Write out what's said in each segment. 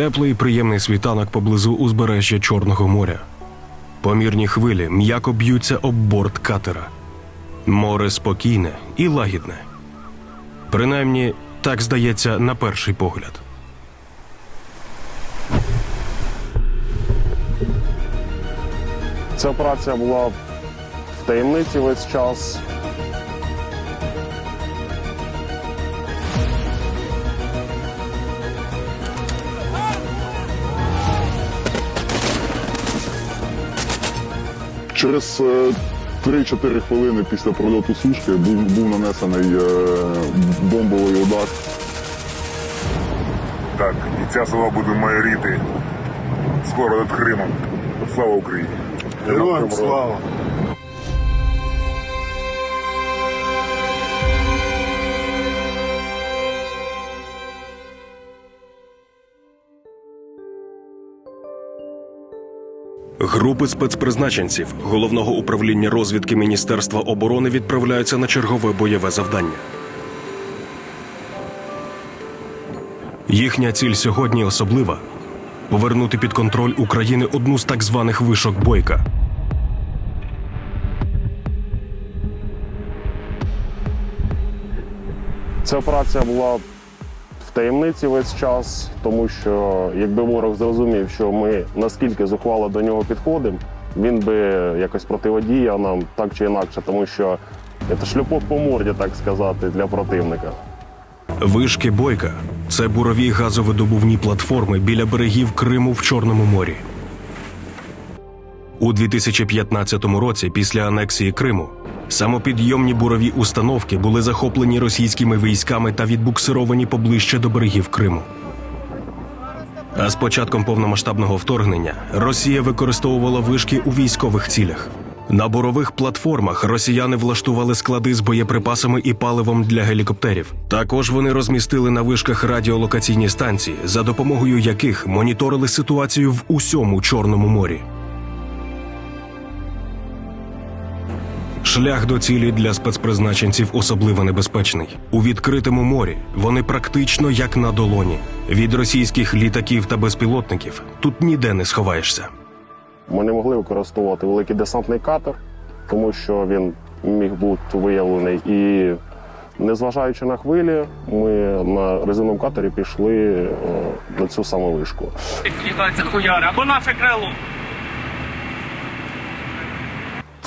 Теплий і приємний світанок поблизу узбережжя Чорного моря. Помірні хвилі м'яко б'ються об борт катера. Море спокійне і лагідне. Принаймні, так здається на перший погляд. Ця операція була в таємниці весь час. Через е, 3-4 хвилини після прольоту сушки був, був нанесений е, бомбовий удар. Так, і ця села буде майоріти скоро над Кримом. Слава Україні! Героям слава! Групи спецпризначенців головного управління розвідки Міністерства оборони відправляються на чергове бойове завдання. Їхня ціль сьогодні особлива повернути під контроль України одну з так званих вишок бойка. Ця операція була таємниці весь час, тому що якби ворог зрозумів, що ми наскільки зухвало до нього підходимо, він би якось противодіяв нам так чи інакше, тому що це шлюпок по морді, так сказати, для противника. Вишки бойка це бурові газовидобувні платформи біля берегів Криму в Чорному морі. У 2015 році, після анексії Криму, самопідйомні бурові установки були захоплені російськими військами та відбуксировані поближче до берегів Криму. А з початком повномасштабного вторгнення Росія використовувала вишки у військових цілях. На бурових платформах росіяни влаштували склади з боєприпасами і паливом для гелікоптерів. Також вони розмістили на вишках радіолокаційні станції, за допомогою яких моніторили ситуацію в усьому Чорному морі. Шлях до цілі для спецпризначенців особливо небезпечний. У відкритому морі вони практично як на долоні. Від російських літаків та безпілотників тут ніде не сховаєшся. Ми не могли використовувати великий десантний катер, тому що він міг бути виявлений. І незважаючи на хвилі, ми на резиновому катері пішли е, на цю саму вишку. Кидається хуяри, або наше крило.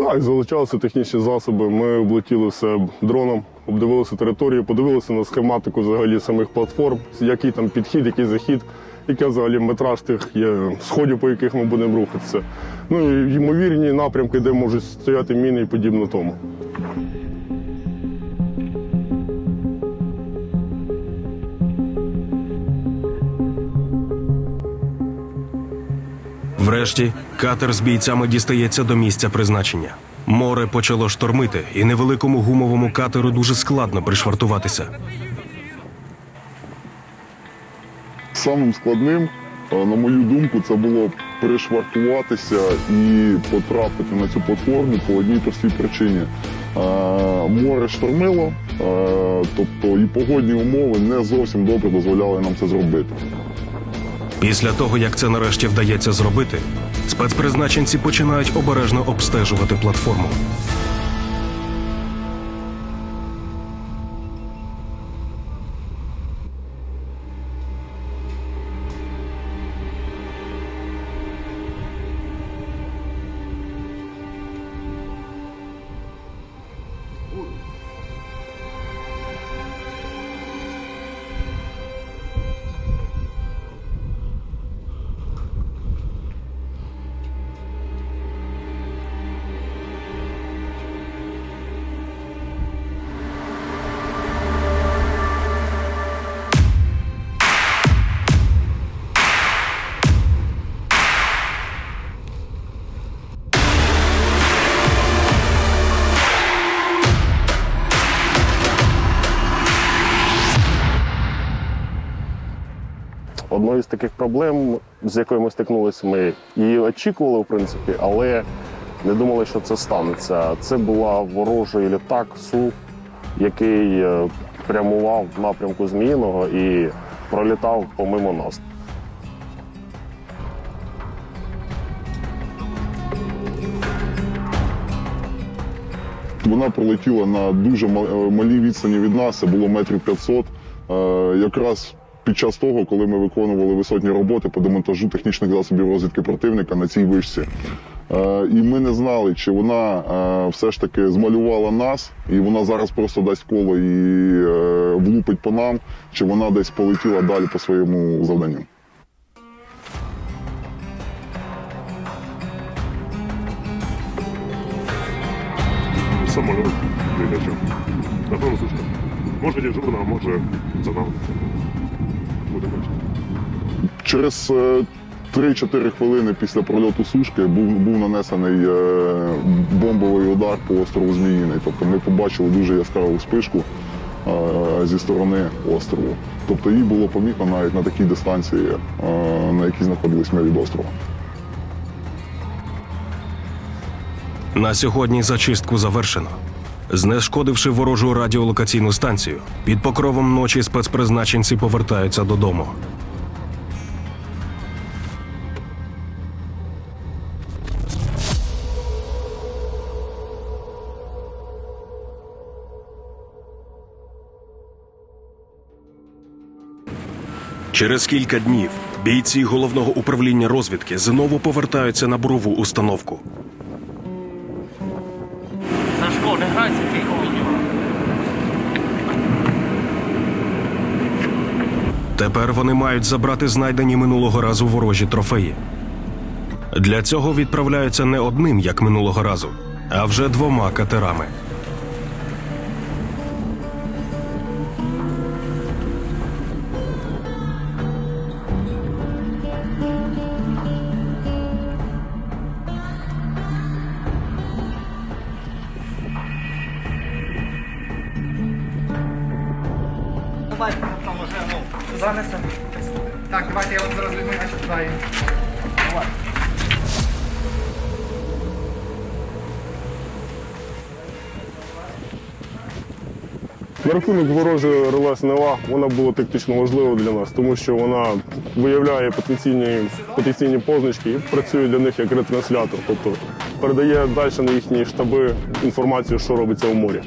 Так, залучалися технічні засоби. Ми облетіли все дроном, обдивилися територію, подивилися на схематику взагалі самих платформ, який там підхід, який захід, який взагалі метраж тих є сходів, по яких ми будемо рухатися. Ну і ймовірні напрямки, де можуть стояти міни і подібно тому. Врешті катер з бійцями дістається до місця призначення. Море почало штормити, і невеликому гумовому катеру дуже складно пришвартуватися. Самим складним, на мою думку, це було перешвартуватися і потрапити на цю платформу по одній простій причині. Море штормило, тобто і погодні умови не зовсім добре дозволяли нам це зробити. Після того, як це нарешті вдається зробити, спецпризначенці починають обережно обстежувати платформу. Одною з таких проблем, з якою ми стикнулися, ми її очікували, в принципі, але не думали, що це станеться. Це була ворожий літак Су, який е, прямував в напрямку Зміїного і пролітав помимо нас. Вона пролетіла на дуже е, малій відстані від нас, це було метрів 500. Е, якраз під час того, коли ми виконували висотні роботи по демонтажу технічних засобів розвідки противника на цій вишці. Е, І ми не знали, чи вона е, все ж таки змалювала нас, і вона зараз просто дасть коло і е, влупить по нам, чи вона десь полетіла далі по своєму завданню. Самолет летячий. Напевно, сушка. Може дежурна, а може за нами. Через е, 3-4 хвилини після прольоту сушки був, був нанесений е, бомбовий удар по острову Зміїний. Тобто ми побачили дуже яскраву спишку е, зі сторони острову. Тобто її було помітно навіть на такій дистанції, е, на якій знаходились ми від острова. На сьогодні зачистку завершено. Знешкодивши ворожу радіолокаційну станцію, під покровом ночі спецпризначенці повертаються додому. Через кілька днів бійці головного управління розвідки знову повертаються на бурову установку. Сашко, не грайся, нього. Тепер вони мають забрати знайдені минулого разу ворожі трофеї. Для цього відправляються не одним, як минулого разу, а вже двома катерами. Занесемо. Так, давайте я вам зараз значить, туди. Давай. На рахунок ворожої реле СНВА вона була тактично важлива для нас, тому що вона виявляє потенційні, потенційні позначки і працює для них як ретранслятор, тобто передає далі на їхні штаби інформацію, що робиться в морі.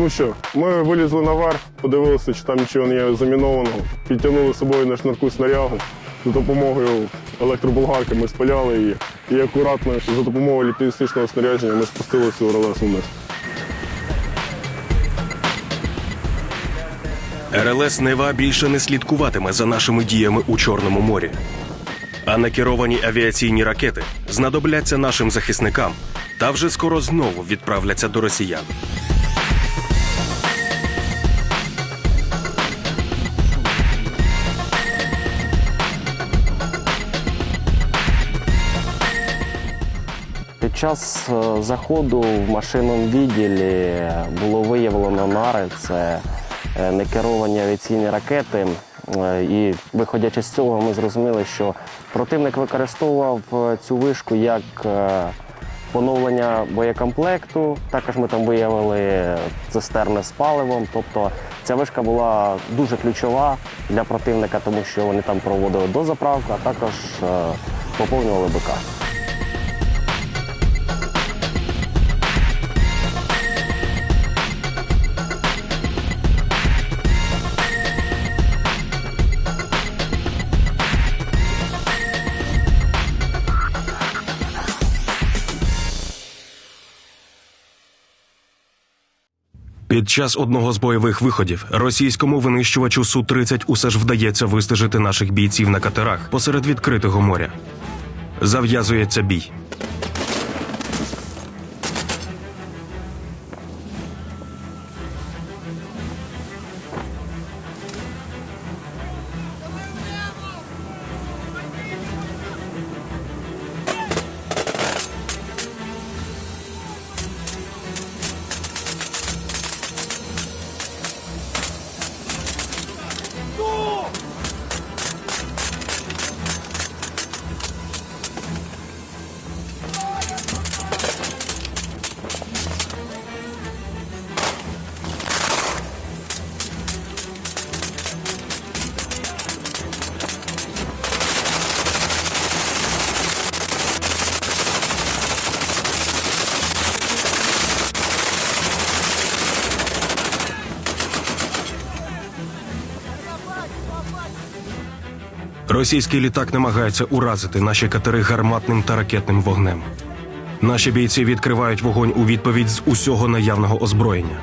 Ну що, ми вилізли наверх, подивилися, чи там нічого не є замінованого, підтягнули з собою на шнурку снарягу. За допомогою електроболгарки ми спаляли її і акуратно за допомогою ліпістичного снарядження ми спустили цю релесу вниз. РЛС Нева більше не слідкуватиме за нашими діями у Чорному морі. А некеровані авіаційні ракети знадобляться нашим захисникам та вже скоро знову відправляться до росіян. Час е, заходу в машинному відділі було виявлено нари, це е, некеровані авіаційні ракети. Е, І виходячи з цього, ми зрозуміли, що противник використовував цю вишку як поновлення боєкомплекту. Також ми там виявили цистерни з паливом. Тобто ця вишка була дуже ключова для противника, тому що вони там проводили дозаправку, а також поповнювали БК. Під час одного з бойових виходів російському винищувачу Су-30 усе ж вдається вистежити наших бійців на катерах посеред відкритого моря. Зав'язується бій. Російський літак намагається уразити наші катери гарматним та ракетним вогнем. Наші бійці відкривають вогонь у відповідь з усього наявного озброєння.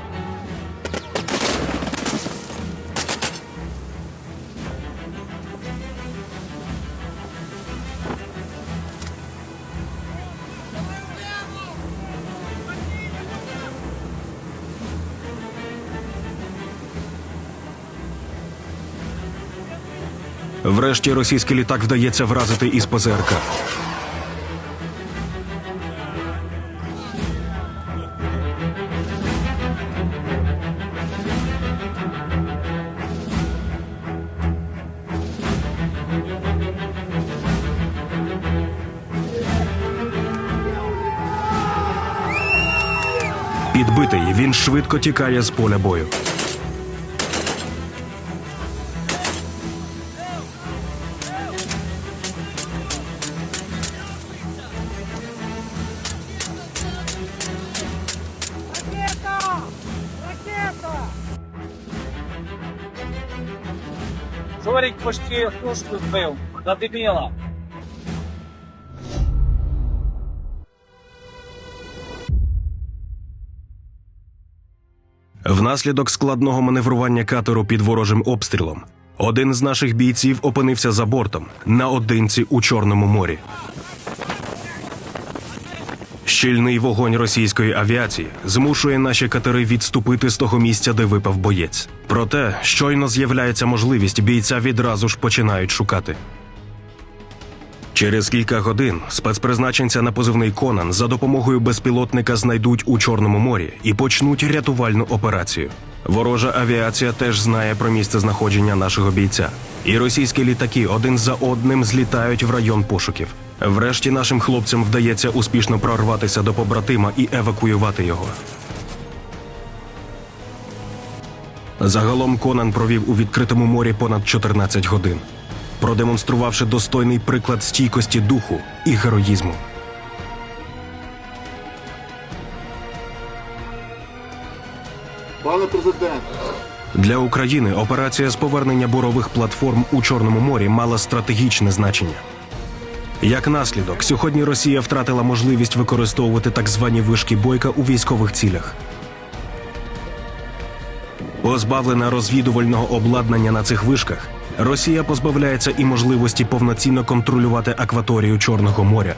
Врешті російський літак вдається вразити із ПЗРК. Підбитий, він швидко тікає з поля бою. Жорик почти тушку збив. Задебіла. Внаслідок складного маневрування катеру під ворожим обстрілом один з наших бійців опинився за бортом наодинці у Чорному морі. Щільний вогонь російської авіації змушує наші катери відступити з того місця, де випав боєць. Проте щойно з'являється можливість, бійця відразу ж починають шукати. Через кілька годин спецпризначенця на позивний Конан за допомогою безпілотника знайдуть у Чорному морі і почнуть рятувальну операцію. Ворожа авіація теж знає про місце знаходження нашого бійця, і російські літаки один за одним злітають в район пошуків. Врешті нашим хлопцям вдається успішно прорватися до побратима і евакуювати його. Загалом Конан провів у відкритому морі понад 14 годин, продемонструвавши достойний приклад стійкості духу і героїзму. Пане президент, Для України операція з повернення бурових платформ у Чорному морі мала стратегічне значення. Як наслідок, сьогодні Росія втратила можливість використовувати так звані вишки бойка у військових цілях. Позбавлена розвідувального обладнання на цих вишках, Росія позбавляється і можливості повноцінно контролювати акваторію Чорного моря.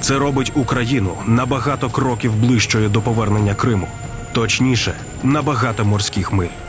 Це робить Україну на багато кроків ближчою до повернення Криму, точніше, на багато морських миль.